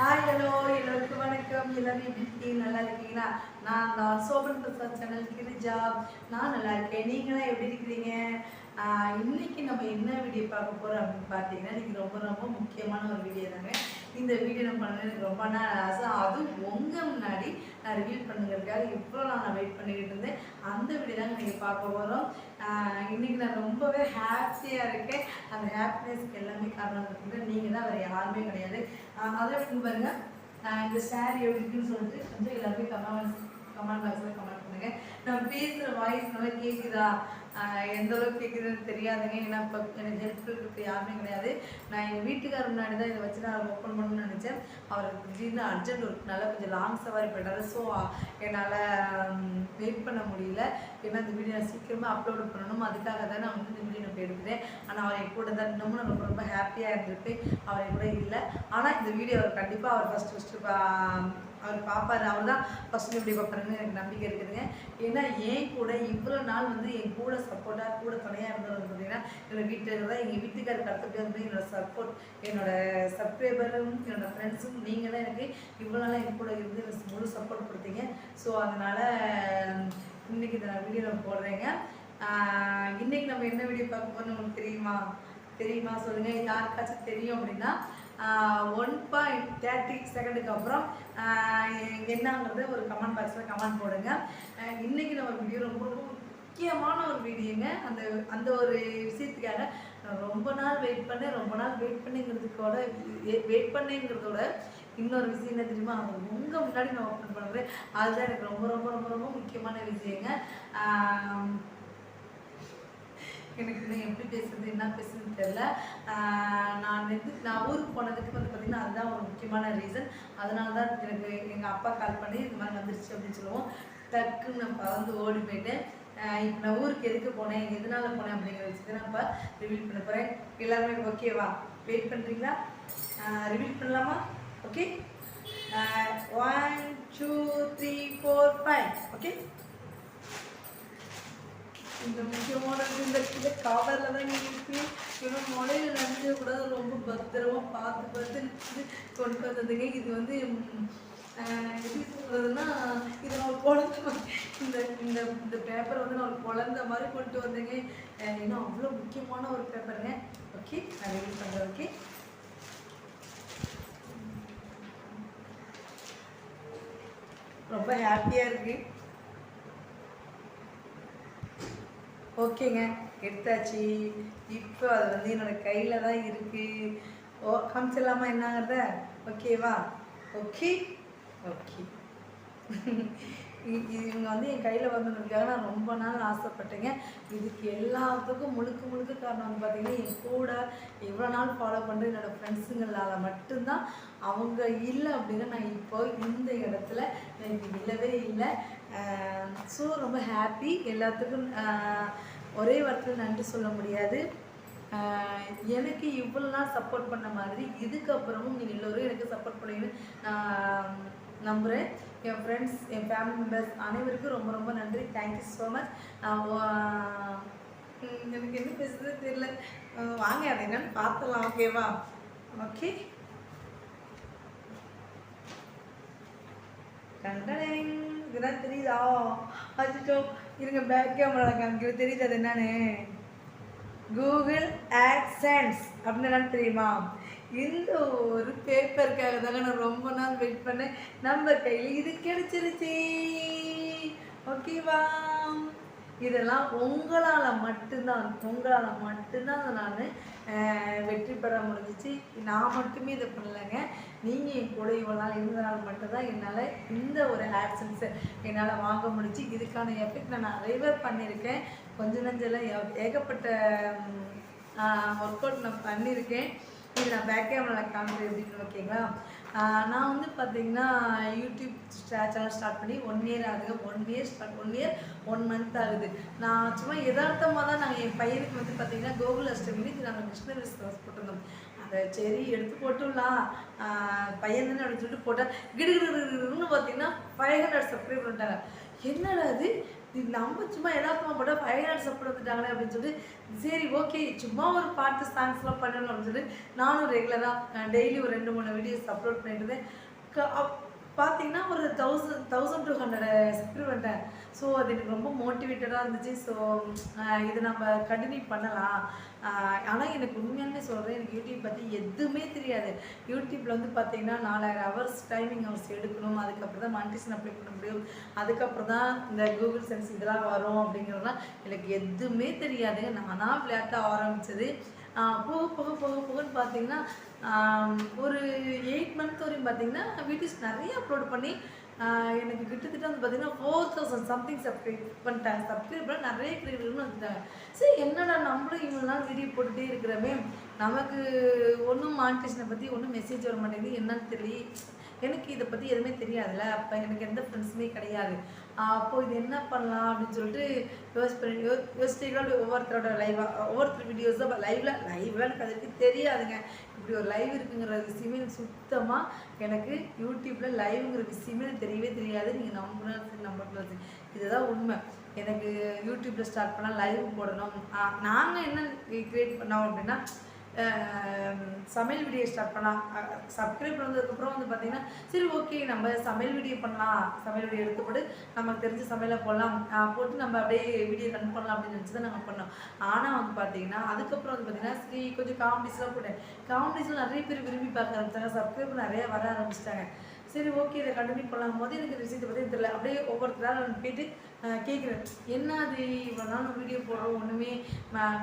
Hi hello எல்லோருக்கும் வணக்கம். எல்லாரும் எப்படி இருக்கீங்க? நல்லா இருக்கீங்களா? நான் தான் சோபன் பிரசாத் சேனல் கிரிஜா நான் நல்லா இருக்கேன். நீங்களாம் எப்படி இருக்கிறீங்க? இன்னைக்கு நம்ம என்ன வீடியோ பார்க்க போகிறோம் அப்படின்னு பார்த்தீங்கன்னா இன்னைக்கு ரொம்ப ரொம்ப முக்கியமான ஒரு வீடியோ தாங்க. இந்த வீடியோ நான் பண்ண எனக்கு ரொம்ப நாள் ஆசை. அதுவும் உங்க முன்னாடி நான் ரிவீல் பண்ணுங்கிறதுக்காக இவ்வளோ நாள் நான் வெயிட் பண்ணிக்கிட்டு இருந்தேன். அந்த வீடியோ தாங்க நீங்கள் பார்க்க போகிறோம் இன்னைக்கு நான் ரொம்பவே ஹாப்பியாக இருக்கேன். அந்த ஹாப்பினஸ்க்கு எல்லாமே காரணம் இருக்குது நீங்கள் தான் வேறு யாருமே கிடையாது. அதை எப்படி பாருங்க. இந்த சாரி எப்படி இருக்குன்னு சொல்லிட்டு கொஞ்சம் எல்லாருமே கமெண்ட் கமெண்ட் பாக்ஸில் கமெண்ட் பண்ணுங்கள் நான் பேசுகிற வாய்ஸ் நல்லா கேட்குதா எந்த அளவுக்கு கேட்குதுன்னு தெரியாதுங்க. ஏன்னா இப்போ எனக்கு ஹெல்ப்ஃபுல் இருக்கு யாருமே கிடையாது. நான் எங்கள் வீட்டுக்கார் முன்னாடி தான் இதை வச்சு நான் ஓப்பன் பண்ணணும்னு நினச்சேன். அவருக்கு திடீர்னு அர்ஜென்ட் ஒர்க்னால கொஞ்சம் லாங் சவாரி போயிட்டாரு. ஸோ என்னால் வெயிட் பண்ண முடியல. ஏன்னா இந்த வீடியோ நான் சீக்கிரமாக அப்லோட் பண்ணணும். அதுக்காக தான் நான் வந்து இந்த வீடியோ நான் எடுக்கிறேன் ஆனால் அவர் என் கூட தான் இன்னமும் நான் ரொம்ப ரொம்ப ஹாப்பியாக இருந்திருப்பேன். அவர் கூட இல்லை. ஆனால் இந்த வீடியோ அவர் கண்டிப்பாக அவர் ஃபஸ்ட்டு ஃபஸ்ட்டு அவர் பார்ப்பாரு அவர் தான் ஃபஸ்ட்டு இப்படி பார்ப்பாருன்னு எனக்கு நம்பிக்கை இருக்குதுங்க. ஏன்னா என் கூட இவ்வளோ நாள் வந்து என் கூட சப்போர்ட்டாக கூட துணையாக இருந்தவர் பார்த்தீங்கன்னா என்னோடய வீட்டில் தான் எங்கள் வீட்டுக்காருக்கு அடுத்தபடி வந்து என்னோடய சப்போர்ட் என்னோட சப்ஸ்கிரைபரும் என்னோடய ஃப்ரெண்ட்ஸும் நீங்கள் தான் எனக்கு இவ்வளோ நாளாக என் கூட இருந்து எனக்கு முழு சப்போர்ட் கொடுத்தீங்க. ஸோ அதனால் இன்னைக்கு இந்த வீடியோ நான் போடுறேங்க. இன்னைக்கு நம்ம என்ன வீடியோ பார்க்க போறோம்னு உங்களுக்கு தெரியுமா? தெரியுமா? சொல்லுங்க. யாருக்காச்சும் தெரியும் அப்படின்னா ஒன் பாயிண்ட் தேர்ட்டி செகண்டுக்கு அப்புறம் ஆஹ் என்னங்கிறத ஒரு கமெண்ட் பாக்ஸில் கமெண்ட் போடுங்க. இன்றைக்கி இன்னைக்கு நம்ம வீடியோ ரொம்ப ரொம்ப முக்கியமான ஒரு வீடியோங்க அந்த அந்த ஒரு விஷயத்துக்காக ரொம்ப நாள் வெயிட் பண்ணேன். ரொம்ப நாள் வெயிட் பண்ணுங்கிறதுக்கோட வெயிட் பண்ணேங்கிறதோட இன்னொரு விஷயம் என்ன தெரியுமா? அவங்க உங்கள் முன்னாடி நான் ஓப்பன் பண்ணுறது அதுதான் எனக்கு ரொம்ப ரொம்ப ரொம்ப ரொம்ப முக்கியமான விஷயங்க. எனக்கு இன்னும் எப்படி பேசுறது என்ன பேசுறது தெரில நான் வந்து நான் ஊருக்கு போனதுக்கு வந்து பார்த்தீங்கன்னா அதுதான் ஒரு முக்கியமான ரீசன் அதனால தான் எனக்கு எங்கள் அப்பா கால் பண்ணி இந்த மாதிரி வந்துருச்சு அப்படின்னு சொல்லுவோம். டக்குன்னு நான் பறந்து ஓடி போயிட்டேன் இப்போ நான் ஊருக்கு எதுக்கு போனேன் எதனால போனேன் அப்படிங்கிற விஷயத்தை நான் இப்போ ரிவீல் பண்ண போகிறேன் எல்லாருமே ஓகேவா வெயிட் பண்ணுறீங்களா ரிவீல் பண்ணலாமா? Okay one two three four five okay இந்த முக்கியமான இந்த இந்த கவரில் தான் இருக்கு. இவன் முளையில் நனைஞ்ச கூட ரொம்ப பத்திரமா பார்த்து பார்த்து கொண்டு வந்ததுங்க. இது வந்து எப்படி சொல்கிறதுன்னா இது நான் ஒரு மாதிரி. இந்த இந்த இந்த பேப்பரை வந்து நான் குழந்த மாதிரி கொண்டு வந்தேங்க. இன்னும் அவ்வளோ முக்கியமான ஒரு பேப்பருங்க ஓகே நான் ரெடி பண்ணுறேன் ஓகே ரொம்ப ஹாப்பியாக இருக்குது ஓகேங்க எடுத்தாச்சு. இப்போ அது வந்து என்னோட கையில் தான் இருக்கு. ஓ காமிச்சிடலாமா என்னங்கிறத ஓகேவா ஓகே ஓகே இவங்க வந்து என் கையில் வந்ததுக்காக நான் ரொம்ப நாள் ஆசைப்பட்டேங்க. இதுக்கு எல்லாத்துக்கும் முழுக்க முழுக்க காரணம் வந்து பார்த்தீங்கன்னா என் கூட எவ்வளோ நாள் ஃபாலோ பண்ணுற என்னோடய ஃப்ரெண்ட்ஸுங்களால் மட்டும்தான் அவங்க இல்லை அப்படின்னா நான் இப்போ இந்த இடத்துல எனக்கு இல்லவே இல்லை. ஸோ ரொம்ப ஹாப்பி எல்லாத்துக்கும் ஒரே வார்த்தையில் நன்றி சொல்ல முடியாது. எனக்கு இவ்வளோ நாள் சப்போர்ட் பண்ண மாதிரி இதுக்கப்புறமும் நீங்கள் எல்லோரும் எனக்கு சப்போர்ட் பண்ணுவீங்கன்னு நான் நம்புகிறேன் என் ஃப்ரெண்ட்ஸ் என் ஃபேமிலி மெம்பர்ஸ் அனைவருக்கும் ரொம்ப ரொம்ப நன்றி. தேங்க்யூ ஸோ மச் எனக்கு என்ன பேசுறது தெரியல. வாங்க அது என்னன்னு பார்த்துலாம் ஓகேவா ஓகே கண்டனிங் இதுதான் தெரியுதா? அச்சோ இருங்க பேக் கேமரா காமிக்கிறது தெரியுது அது என்னன்னு. கூகுள் ஆட்ஸ் அப்படின்னு என்னன்னு தெரியுமா? இந்த ஒரு பேப்பருக்காக தாங்க நான் ரொம்ப நாள் வெயிட் பண்ணேன். நம்ம கையில் இது கிடைச்சிருச்சு. ஓகேவா இதெல்லாம் உங்களால் மட்டும்தான் உங்களால் மட்டும்தான் நான் வெற்றி பெற முடிஞ்சிச்சு. நான் மட்டுமே இதை பண்ணலைங்க. நீங்கள் என் கூட இவ்வளோ நாள் இருந்தனால மட்டும்தான் என்னால் இந்த ஒரு ஆப்சன்ஸை என்னால் வாங்க முடிச்சு இதுக்கான எஃபெக்ட் நான் நிறையவே பண்ணியிருக்கேன். கொஞ்ச நஞ்செல்லாம் ஏகப்பட்ட ஒர்க் அவுட் நான் பண்ணியிருக்கேன். இது நான் பேக் கேமராவில் காமிக்கிறேன் எப்படின்னு ஓகேங்களா? நான் வந்து பார்த்தீங்கன்னா யூடியூப் சேனல் ஸ்டார்ட் பண்ணி ஒன் இயர் ஆகுது. One year start one year one month ஆகுது. நான் சும்மா யதார்த்தமாக தான் நாங்கள் என் பையனுக்கு வந்து பார்த்தீங்கன்னா கோகுல் அஷ்டமிக்கு நாங்கள் கிருஷ்ணகிரி போட்டிருந்தோம். அதை சரி எடுத்து போட்டுடலாம். பையன் தானே அப்படின்னு சொல்லிட்டு போட்டால் கிடுகிடுன்னு பார்த்தீங்கன்னா ஃபைவ் ஹண்ட்ரட் சப்ஸ்கிரைப் பண்ணிட்டாங்க என்னடா அது இது? நம்ம சும்மா எதார்த்தமாக போட்டால் ஃபைவ் ஹண்ட்ரட் சப்போர்ட் வந்துட்டாங்களே அப்படின்னு சொல்லிட்டு சரி ஓகே சும்மா ஒரு பாட்டு சாங்ஸ்லாம் பண்ணணும் அப்படின்னு சொல்லிட்டு நானும் ரெகுலராக டெய்லி ஒரு ரெண்டு மூணு வீடியோஸ் அப்லோட் பண்ணிட்டு இருந்தேன். பார்த்தீங்கன்னா ஒரு thousand thousand two hundred subscribe பண்ணிட்டேன் ஸோ அது எனக்கு ரொம்ப மோட்டிவேட்டடாக இருந்துச்சு. ஸோ இது நம்ம கண்டினியூ பண்ணலாம். ஆனால் எனக்கு உண்மையாலுமே சொல்கிறேன் எனக்கு யூடியூப் பற்றி எதுவுமே தெரியாது. யூடியூப்பில் வந்து பார்த்தீங்கன்னா நாலாயிரம் ஹவர்ஸ் டைமிங் ஹவர்ஸ் எடுக்கணும். அதுக்கப்புறம் தான் மானிட்டேஷன் அப்ளை பண்ண முடியும். அதுக்கப்புறம் தான் இந்த கூகுள் சென்ஸ் இதெல்லாம் வரும் அப்படிங்கிறதுலாம் எனக்கு எதுவுமே தெரியாதுங்க. நானாக விளையாட்ட ஆரம்பித்தது போக போக போக போகன்னு பார்த்தீங்கன்னா ஒரு எயிட் மந்த் வரையும் பார்த்தீங்கன்னா வீடியோஸ் நிறைய அப்லோட் பண்ணி எனக்கு கிட்டத்தட்ட வந்து பார்த்தீங்கன்னா ஃபோர் தௌசண்ட் சம்திங் சப்ஸ்கிரைப் பண்ணிட்டாங்க. சப்ஸ்கிரைப் பண்ண நிறைய கிரியேட்டர்னு வந்துட்டாங்க சரி என்னடா நம்மளும் இவ்வளோ நாள் வீடியோ போட்டுகிட்டே இருக்கிறோமே? நமக்கு ஒன்றும் மானிட்டேஷனை பற்றி ஒன்றும் மெசேஜ் வர மாட்டேங்குது. என்னன்னு தெரியல. எனக்கு இதை பற்றி எதுவுமே தெரியாதுல்ல? அப்போ எனக்கு எந்த ஃப்ரெண்ட்ஸுமே கிடையாது. அப்போது இது என்ன பண்ணலாம் அப்படின்னு சொல்லிட்டு யோசி பண்ணி யோ யோசிச்சுகள் ஒவ்வொருத்தரோட லைவாக ஒவ்வொருத்தர் வீடியோஸ் தான் லைவில் லைவ்ல எனக்கு அதுக்கு தெரியாதுங்க. இப்படி ஒரு லைவ் இருக்குங்கிற விஷயமே எனக்கு சுத்தமாக எனக்கு யூடியூப்பில் லைவ்ங்கிற விஷயமே எனக்கு தெரியவே தெரியாது. நீங்கள் நம்பினாலும் நம்பக்கூடாது இதுதான் உண்மை. எனக்கு யூடியூப்பில் ஸ்டார்ட் பண்ணால் லைவ் போடணும். நாங்கள் என்ன க்ரியேட் பண்ணோம் அப்படின்னா சமையல் வீடியோ ஸ்டார்ட் பண்ணலாம். சப்ஸ்கிரைப் வந்ததுக்கப்புறம் வந்து பார்த்தீங்கன்னா சரி ஓகே நம்ம சமையல் வீடியோ பண்ணலாம். சமையல் வீடியோ எடுத்து போட்டு நமக்கு தெரிஞ்ச சமையலை போடலாம். போட்டு நம்ம அப்படியே வீடியோ ரன் பண்ணலாம் அப்படின்னு நினச்சி தான் நாங்கள் பண்ணோம். ஆனால் வந்து பார்த்தீங்கன்னா அதுக்கப்புறம் வந்து பார்த்தீங்கன்னா சரி கொஞ்சம் காமெடிஸ்லாம் போட்டேன். காமெடிஸ்லாம் நிறைய பேர் விரும்பி பார்க்க ஆரம்பிச்சாங்க. சப்ஸ்கிரைப் நிறைய வர ஆரம்பிச்சிட்டாங்க. சரி ஓகே இதை கண்டினியூ பண்ணலாம். போது எனக்கு ரிசீட் பற்றி தெரியல. அப்படியே ஒவ்வொருத்தராக நான் போயிட்டு கேட்குறேன் என்ன அது இவ்வளோ நாள் வீடியோ போடுறோம்? ஒன்றுமே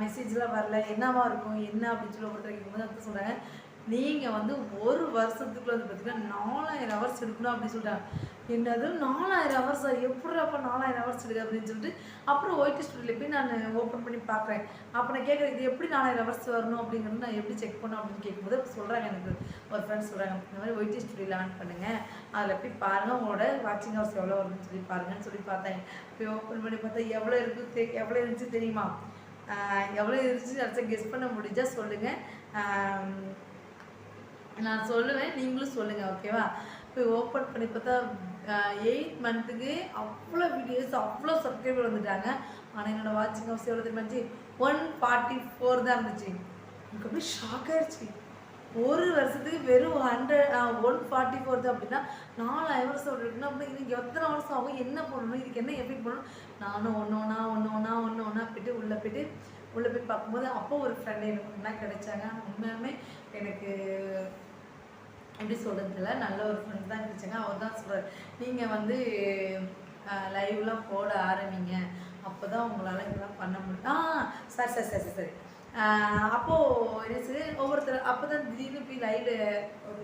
மெசேஜ்லாம் வரல. என்னவா இருக்கும்? என்ன அப்படின்னு சொல்லி ஒவ்வொருத்தர் கேட்கும்போது அர்த்தம் சொல்கிறாங்க நீங்கள் வந்து ஒரு வருஷத்துக்குள்ள வந்து பார்த்தீங்கன்னா நாலாயிரம் ஹவர்ஸ் எடுக்கணும் அப்படின்னு சொல்கிறாங்க என்னது நாலாயிரம் ஹவர்ஸ் எப்படி அப்போ நாலாயிரம் ஹவர்ஸ் எடுக்க அப்படின்னு சொல்லிட்டு அப்புறம் ஒயிட் ஸ்டுடியோவில் போய் நான் ஓப்பன் பண்ணி பார்க்குறேன் அப்போ நான் கேட்குறேன் இது எப்படி நாலாயிரம் ஹவர்ஸ் வரணும்? அப்படிங்கிறது நான் எப்படி செக் பண்ணணும் அப்படின்னு கேட்கும்போது சொல்கிறாங்க எனக்கு. ஒரு ஃப்ரெண்ட்ஸ் சொல்கிறாங்க இந்த மாதிரி ஒயிட் ஸ்டுடியோவில் ஆன் பண்ணுங்கள் அதில் போய் பாருங்கள் உங்களோட வாட்சிங் ஹவர்ஸ் எவ்வளோ வருதுன்னு சொல்லி பாருங்கன்னு சொல்லி பார்த்தேன். போய் ஓப்பன் பண்ணி பார்த்தா எவ்வளோ இருக்குது எவ்வளோ இருந்துச்சு தெரியுமா? எவ்வளோ இருந்துச்சு அடுத்த கெஸ் பண்ண முடிஞ்சால் சொல்லுங்கள் நான் சொல்லுவேன் நீங்களும் சொல்லுங்கள் ஓகேவா இப்போ ஓப்பன் பண்ணி பார்த்தா எயிட் மந்த்துக்கு அவ்வளோ வீடியோஸ் அவ்வளோ சப்ஸ்கிரைபர் வந்துட்டாங்க. ஆனால் என்னோட வாட்சிங் ஹவர்ஸ் எவ்வளோ தெரியுமாச்சு ஒன் ஃபார்ட்டி ஃபோர் தான் இருந்துச்சு. எனக்கு அப்படியே ஷாக் ஆயிடுச்சு ஒரு வருஷத்துக்கு வெறும் ஹண்ட்ரட் ஒன் ஃபார்ட்டி ஃபோர் தான். அப்படின்னா நாலாயிரம் வருஷம் இருக்குன்னா அப்படின்னா இன்னைக்கு எத்தனை வருஷம் ஆகும்? என்ன பண்ணணும்? இதுக்கு என்ன எப்படி பண்ணணும்? நானும் ஒன்று ஒன்றா ஒன்று ஒன்றா ஒன்று ஒன்றா போயிட்டு உள்ளே போயிட்டு உள்ளே போய் பார்க்கும்போது அப்போ ஒரு ஃப்ரெண்டு எனக்கு ஒன்றா கிடைச்சாங்க? உண்மையாலுமே எனக்கு எப்படி சொல்கிறதுல நல்ல ஒரு ஃப்ரெண்ட் தான் கிடைச்சாங்க அவர் தான் சொல்கிறார் நீங்கள் வந்து லைவ்லாம் போட ஆரம்பிங்க. அப்போ தான் உங்களால் இதெல்லாம் பண்ண முடியும். ஆ சரி சரி சரி சரி. அப்போது என்ன சரி ஒவ்வொருத்தர் அப்போ தான் திடீர்னு போய் லைவ்ல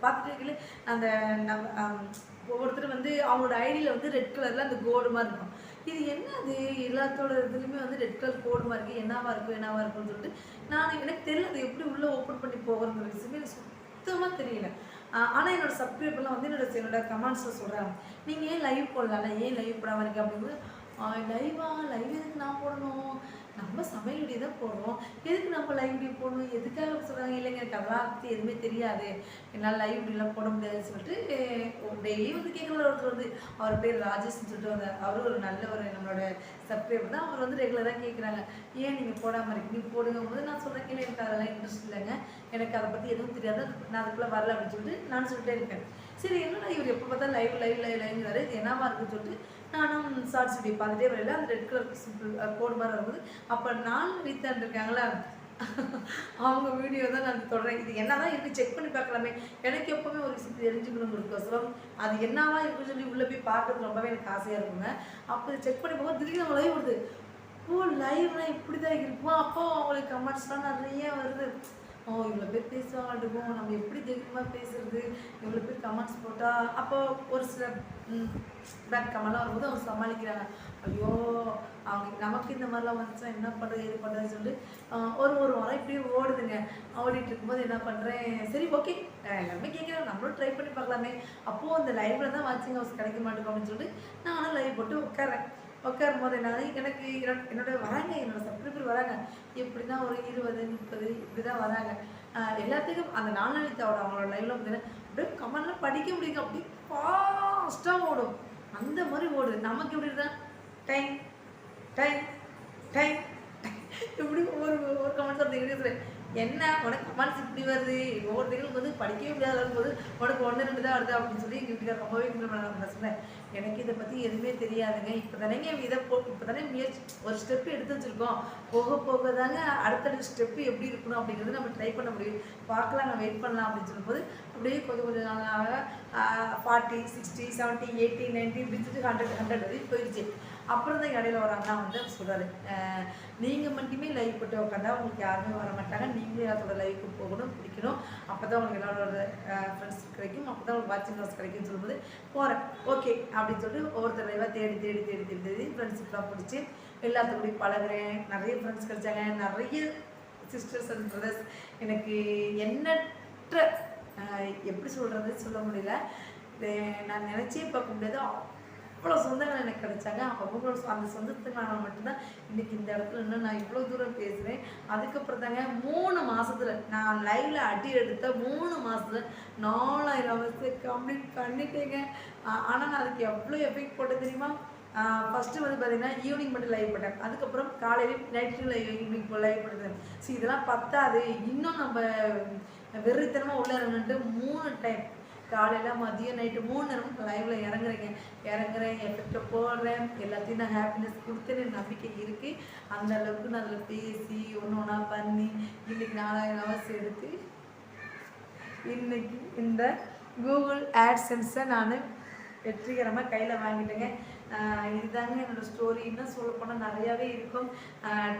பார்த்துட்டு இருக்கல அந்த நம்ம ஒவ்வொருத்தர் வந்து அவங்களோட ஐடியில் வந்து ரெட் கலரில் அந்த கோடு மாதிரி இருக்கும். இது என்னது? எல்லாத்தோட இதுலையுமே வந்து ரெட் கலர் கோடு மாதிரி இருக்குது என்னவா இருக்கும் என்னவா இருக்கும்னு சொல்லிட்டு நான் எனக்கு தெரியல அது எப்படி உள்ளே ஓப்பன் பண்ணி போகிறங்கிற விஷயமே எனக்கு சுத்தமாக தெரியல. ஆனால் என்னோட சப்ஸ்கிரைபர்லாம் வந்து என்னோட என்னோட கமெண்ட்ஸில் சொல்கிறாங்க நீங்கள் ஏன் லைவ் போடலாம் ஏன் லைவ் போடாமல் இருக்கு? அப்படிங்கும்போது லைவா லைவ் எதுக்கு நான் போடணும்? நம்ம சமையல் வீடியோ தான் போடுறோம். எதுக்கு நம்ம லைவ் வீடியோ போடணும்? எதுக்காக சொல்கிறாங்க இல்லைங்க எனக்கு அதெல்லாம் பற்றி எதுவுமே தெரியாது. என்னால் லைவ் வீடியோலாம் போட முடியாதுன்னு சொல்லிட்டு டெய்லி வந்து கேட்குற ஒருத்தர் வந்து. அவர் பேர் ராஜேஷ்னு சொல்லிட்டு வந்தார் அவரும் ஒரு நல்ல ஒரு நம்மளோட சப்ஸ்கிரைபர் தான். அவர் வந்து ரெகுலராக கேட்குறாங்க ஏன் நீங்கள் போடாமல் இருக்கீங்க? போடுங்க போது நான் சொல்கிறேன் இல்லை எனக்கு அதெல்லாம் இன்ட்ரெஸ்ட் இல்லைங்க. எனக்கு அதை பற்றி எதுவும் தெரியாது. நான் அதுக்குள்ளே வரல அப்படின்னு சொல்லிட்டு நான் சொல்லிட்டே இருக்கேன். சரி என்னடா இவர் எப்போ பார்த்தா லைவ் லைவ் லைவ் லைவ்ங்கிறாரு இது என்னவா இருக்குன்னு சொல்லிட்டு நானும் ஷார்ட்ஸ் வீடியோ பார்த்துட்டே வரல. அந்த ரெட் கலர் சிம்பிள் கோடு மாதிரி வரும்போது அப்போ நான் ரீத்தான் இருக்காங்களா? அவங்க வீடியோ தான் நான் தொடரேன் இது என்ன தான் இருக்குது செக் பண்ணி பார்க்கலாமே. எனக்கு எப்போவுமே ஒரு விஷயம் தெரிஞ்சுக்கணுங்கிறதுக்கோசரம் அது என்னவா இருக்குன்னு சொல்லி உள்ளே போய் பார்க்கறது ரொம்பவே எனக்கு ஆசையாக இருக்குங்க. அப்போ செக் பண்ணி பார்க்க திடீர்னு நம்ம லைவ் வருது. ஓ லைவ்னா இப்படி தான் இருக்குமா? அப்போ அவங்களுக்கு கமெண்ட்ஸ்லாம் நிறைய வருது. ஓ இவ்வளோ பேர் பேசுவாங்க இருக்கும் நம்ம எப்படி தைரியமாக பேசுறது? இவ்வளோ பேர் கமெண்ட்ஸ் போட்டால் அப்போ ஒரு சில பேட் கமெண்ட்லாம் வரும்போது அவங்க சமாளிக்கிறாங்க. ஐயோ அவங்க நமக்கு இந்த மாதிரிலாம் வந்துச்சா என்ன பண்ணுறது இது பண்ணுறதுன்னு சொல்லிட்டு ஒரு ஒரு வாரம் இப்படியே ஓடுதுங்க. ஓடிட்டு இருக்கும்போது என்ன பண்ணுறேன் சரி ஓகே எல்லாருமே கேட்குறேன் நம்மளும் ட்ரை பண்ணி பார்க்கலாமே. அப்போது அந்த லைவில் தான் வாட்சிங் ஹவுஸ் கிடைக்க மாட்டேங்கும் அப்படின்னு சொல்லிட்டு நானும் லைவ் போட்டு உட்காரேன் உட்காரும் போது என்ன எனக்கு என்னோட- என்னோட வராங்க என்னோட சப்ஸ்கிரைபர் வராங்க. எப்படின்னா ஒரு இருபது முப்பது இப்படி தான் வராங்க எல்லாத்துக்கும் அந்த நாளழித்தாவோட அவங்களோட லைவ்ல பார்த்தீங்கன்னா அப்படியே கமெண்ட்லாம் படிக்க முடியுங்க அப்படியே ஃபாஸ்ட்டாக ஓடும். அந்த மாதிரி ஓடுது நமக்கு எப்படி இருந்தால் டைம் டைம் டைம். இப்படி ஒரு ஒரு கமெண்ட்ஸ் வந்துக்கிட்டே இருக்கிறேன் என்ன? உனக்கு கமெண்ட்ஸ் இப்படி வருது. ஒவ்வொருத்தங்களும் வந்து படிக்கவே முடியாத அளவுக்கு போது உனக்கு ஒன்று ரெண்டு தான் வருது அப்படின்னு சொல்லி எங்கள் வீட்டுக்கார ரொம்பவே கிண்டல் பண்ணாங்க சொன்னேன். எனக்கு இதை பற்றி எதுவுமே தெரியாதுங்க. இப்போ தானேங்க இதை போ இப்போ தானே முயற்சி ஒரு ஸ்டெப் எடுத்து வச்சுருக்கோம். போக போக தாங்க அடுத்தடுத்த ஸ்டெப்பு எப்படி இருக்கணும் அப்படிங்கிறது நம்ம ட்ரை பண்ண முடியும். பார்க்கலாம் நான் வெயிட் பண்ணலாம் அப்படின்னு சொல்லும்போது அப்படியே கொஞ்சம் கொஞ்சம் நாளாக forty sixty seventy eighty ninety இப்படி ஹண்ட்ரட் ஹண்ட்ரட் வரைக்கும் போயிடுச்சு. அப்புறம் தான் இடையில ஒரு அண்ணா வந்து சொல்கிறாரு நீங்கள் மட்டுமே லைவ் போட்டு உட்காந்தா உங்களுக்கு யாருமே வர மாட்டாங்க. நீங்களே அதோட லைவுக்கு போகணும் பிடிக்கணும். அப்போ தான் உங்களுக்கு எல்லாரோட ஃப்ரெண்ட்ஸ் கிடைக்கும். அப்போ தான் உங்களுக்கு வாட்சிங் ஹவுஸ் கிடைக்கும்னு சொல்லும்போது போகிறேன் ஓகே அப்படின்னு சொல்லிட்டு ஒவ்வொருத்தர் லைவாக தேடி தேடி தேடி தேடி தேடி ஃப்ரெண்ட்ஷிப்லாம் பிடிச்சி எல்லாத்துக்கூடயும் பழகுறேன். நிறைய ஃப்ரெண்ட்ஸ் கிடைச்சாங்க. நிறைய சிஸ்டர்ஸ் அண்ட் பிரதர்ஸ் எனக்கு எண்ணற்ற எப்படி சொல்கிறது சொல்ல முடியல. இது நான் நினச்சே பார்க்க முடியாது அவ்வளோ சொந்தங்கள் எனக்கு கிடைச்சாங்க. அவங்களோட அந்த சொந்தத்துக்கான மட்டும்தான் இன்னைக்கு இந்த இடத்துல இன்னும் நான் இவ்வளோ தூரம் பேசுகிறேன் அதுக்கப்புறம் தாங்க மூணு மாசத்துல நான் லைவ்ல அடி எடுத்த மூணு மாசத்துல நாலாயிரம் அவர்ஸ் கம்ப்ளீட் பண்ணிட்டேங்க. ஆனால் ஆனா நான் அதுக்கு எவ்வளோ எஃபெக்ட் போட்டேன் தெரியுமா? ஃபஸ்ட்டு வந்து பார்த்தீங்கன்னா ஈவினிங் மட்டும் லைவ் போட்டேன். அதுக்கப்புறம் காலையில நைட்டு லைவ் ஈவினிங் லைவ் போட்டேன். ஸோ இதெல்லாம் பத்தாது. இன்னும் நம்ம வெறித்தனமாக உள்ள இறங்கிட்டு மூணு டைம் காலையில் மதியம் நைட்டு மூணு நேரம் லைவில் இறங்குறேங்க. இறங்குறேன் எஃபெக்டை போடுறேன். எல்லாத்தையும் நான் ஹாப்பினஸ் கொடுத்தேன்னு நம்பிக்கை இருக்குது அந்த அளவுக்கு நான் அதில் பேசி ஒன்று ஒன்றா பண்ணி இன்றைக்கி நாலாயிரம் ஹவர்ஸ் எடுத்து இன்றைக்கி இந்த கூகுள் ஆட்சன்ஸை நான் வெற்றிகரமாக கையில் வாங்கிட்டேங்க. இதுதாங்க என்னோடய ஸ்டோரி இன்னும் சொல்ல போனால் நிறையாவே இருக்கும்.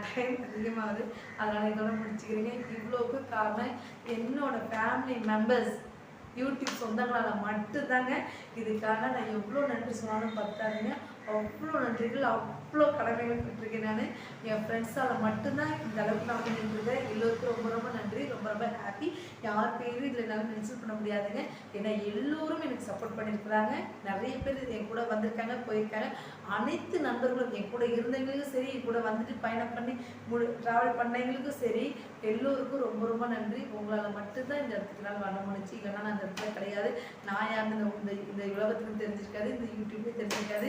டைம் அதிகமாகுது. அதனால் இதோட முடிச்சுக்கிறேங்க. இவ்வளோக்கு காரணம் என்னோட ஃபேமிலி மெம்பர்ஸ் யூடியூப் சொந்தங்களால் மட்டும்தாங்க. இதுக்காக நான் எவ்வளோ நன்றி சொன்னாலும் பத்தாதுங்க. அவ்வளோ நன்றிகள் அவ்வளோ கடமைகள் பெற்றிருக்கேன் நான். என் ஃப்ரெண்ட்ஸால் மட்டும்தான் இந்த அளவுக்கு நான் வந்து நின்றுருக்கேன். எல்லோருக்கும் ரொம்ப ரொம்ப நன்றி. ரொம்ப ரொம்ப ஹாப்பி யார் பேரும் இதில் என்னால் மென்ஷன் பண்ண முடியாதுங்க. ஏன்னா எல்லோரும் எனக்கு சப்போர்ட் பண்ணியிருக்கிறாங்க. நிறைய பேர் என் கூட வந்திருக்காங்க போயிருக்காங்க. அனைத்து நண்பர்களும் என் கூட இருந்தவங்களுக்கும் சரி என் கூட வந்துட்டு பயணம் பண்ணி முழு ட்ராவல் பண்ணவங்களுக்கும் சரி எல்லோருக்கும் ரொம்ப ரொம்ப நன்றி. உங்களால் மட்டும்தான் இந்த இடத்துக்கு நான் வர முடிச்சு இல்லைன்னா நான் இடத்துல கிடையாது. நான் யாருன்னு இந்த இந்த இந்த உலகத்துக்கு தெரிஞ்சிருக்காது இந்த யூடியூப்லேயும் தெரிஞ்சிருக்காது.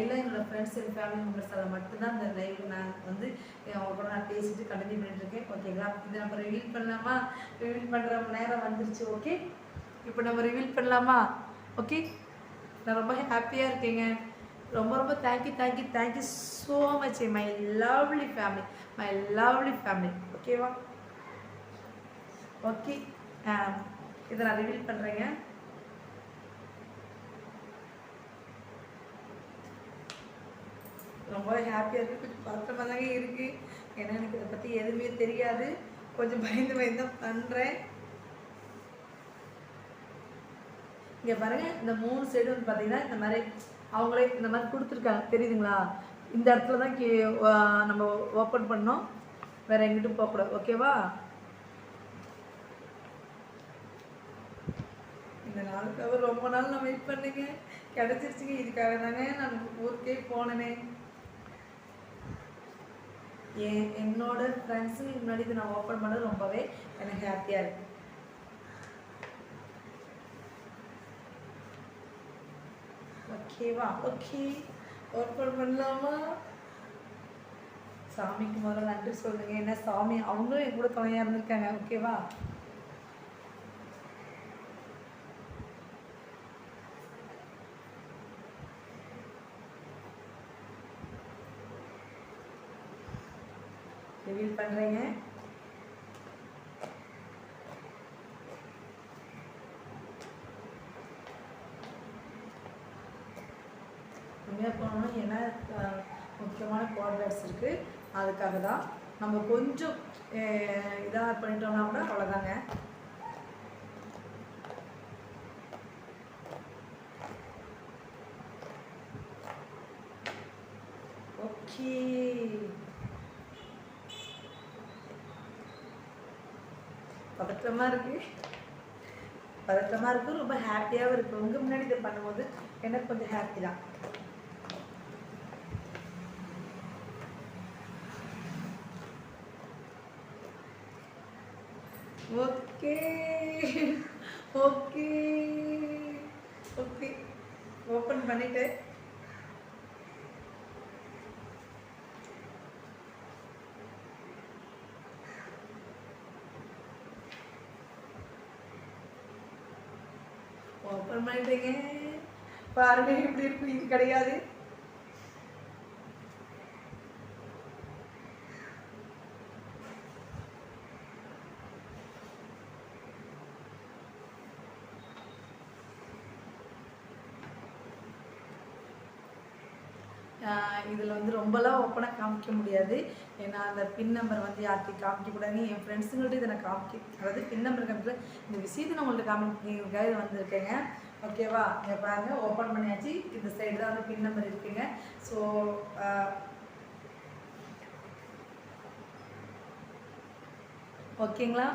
எல்லாம் என்னோடய ஃப்ரெண்ட்ஸ் அண்ட் ஃபேமிலி மெம்பர்ஸால் மட்டும்தான் இந்த லைவ் நான் வந்து அவங்க கூட நான் பேசிட்டு கண்டினியூ பண்ணிட்டு இருக்கேன். ஓகேங்களா இது நம்ம ரிவீல் பண்ணலாமா? ரிவீல் பண்ணுற நேரம் வந்துருச்சு ஓகே இப்போ நம்ம ரிவீல் பண்ணலாமா? ஓகே நான் ரொம்ப ஹாப்பியாக இருக்கேங்க. ரொம்ப ரொம்ப thank you thank you thank you so much my lovely family my lovely family ஓகேவா ஓகே இதை நான் ரிவீல் பண்ணுறேங்க ரொம்ப ஹாப்பியாக இருக்குது கொஞ்சம் பதட்டமாக தாங்க இருக்குது ஏன்னா எனக்கு இதை பற்றி எதுவுமே தெரியாது. கொஞ்சம் பயந்து பயந்து தான் பண்ணுறேன் இங்கே பாருங்க இந்த மூணு சைடு வந்து பார்த்தீங்கன்னா இந்த மாதிரி அவங்களே இந்த மாதிரி கொடுத்துருக்காங்க. தெரியுதுங்களா? இந்த இடத்துல தான் கே நம்ம ஓப்பன் பண்ணோம். வேற எங்கிட்டும் போகக்கூடாது. ஓகேவா இந்த நாளுக்காக ரொம்ப நாள் நான் வெயிட் பண்ணுங்க. கிடைச்சிருச்சுங்க. இதுக்காக தாங்க நான் ஊருக்கே போனேனே. என் என்னோட ஃப்ரெண்ட்ஸுங்களுக்கு முன்னாடி இதை நான் ஓப்பன் பண்ணது ரொம்பவே எனக்கு ஹாப்பியாக இருக்கு. ஓகேவா ஓகே ஓப்பன் பண்ணலாமா? சாமிக்கு முதல்ல நன்றி சொல்லுங்க. ஏன்னா சாமி அவங்களும் என் கூட துணையாக இருந்திருக்காங்க. ஓகேவா ரிவீல் பண்ணுறேங்க உண்மையாக போனோம்னா ஏன்னா முக்கியமான ப்ராடக்ட்ஸ் இருக்குது அதுக்காக தான் நம்ம கொஞ்சம் இதாக பண்ணிட்டோம்னா கூட அவ்வளோதாங்க ஓகே. பதற்றமாக இருக்கு. பதற்றமாக இருக்கும் ரொம்ப ஹாப்பியாகவும் இருக்கு. உங்க முன்னாடி இதை பண்ணும்போது எனக்கு கொஞ்சம் ஹாப்பி தான். ஓகே ஓகே ஓகே ஓப்பன் பண்ணிட்டு ஓப்பன் பண்ணிட்டீங்க பாருங்க எப்படி இருக்கும் இது கிடையாது. இதில் வந்து ரொம்பலாம் ஓப்பனாக காமிக்க முடியாது. ஏன்னா அந்த பின் நம்பர் வந்து யார்கிட்டையும் காமிக்கக்கூடாது என் ஃப்ரெண்ட்ஸுங்கள்ட்ட இதை நான் காமிக்க அதாவது பின் நம்பர் காமிக்கல இந்த விஷயத்தை நான் உங்கள்கிட்ட காமிக்கிறதுக்காக வந்திருக்கேங்க. ஓகேவா இங்கே பாருங்கள் ஓப்பன் பண்ணியாச்சு. இந்த சைடு தான் வந்து பின் நம்பர் இருக்குங்க. ஸோ ஓகேங்களா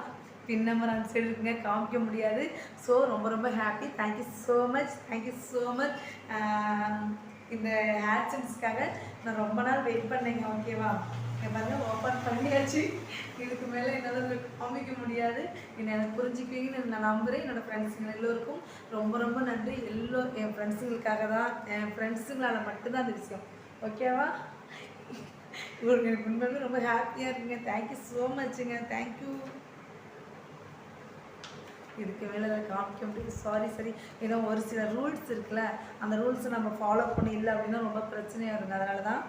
பின் நம்பர் அந்த சைடு இருக்குங்க. காமிக்க முடியாது. ஸோ ரொம்ப ரொம்ப happy thank you so much thank you so much இந்த ஆட்சன்ஸ்க்காக நான் ரொம்ப நாள் வெயிட் பண்ணேங்க. ஓகேவா இங்கே பாருங்க ஓப்பன் பண்ணியாச்சு. இதுக்கு மேலே என்னால் காமிக்க முடியாது. என்னை எனக்கு புரிஞ்சுக்குவீங்கன்னு நான் நம்புகிறேன் என்னோடய ஃப்ரெண்ட்ஸுங்க எல்லோருக்கும் ரொம்ப ரொம்ப நன்றி. எல்லோ என் ஃப்ரெண்ட்ஸுங்களுக்காக தான் என் ஃப்ரெண்ட்ஸுங்களால் மட்டும்தான் அந்த விஷயம். ஓகேவா இவருக்கு எனக்கு உண்மையிலுமே ரொம்ப ஹாப்பியாக இருக்குங்க. தேங்க்யூ ஸோ மச்சுங்க தேங்க்யூ இதுக்கு மேலே அதை காமிக்க முடியாது. சாரி சரி ஏன்னா ஒரு சில ரூல்ஸ் இருக்குல்ல. அந்த ரூல்ஸை நம்ம ஃபாலோ பண்ணி இல்லை அப்படின்னா ரொம்ப பிரச்சனையாக இருங்க அதனால தான்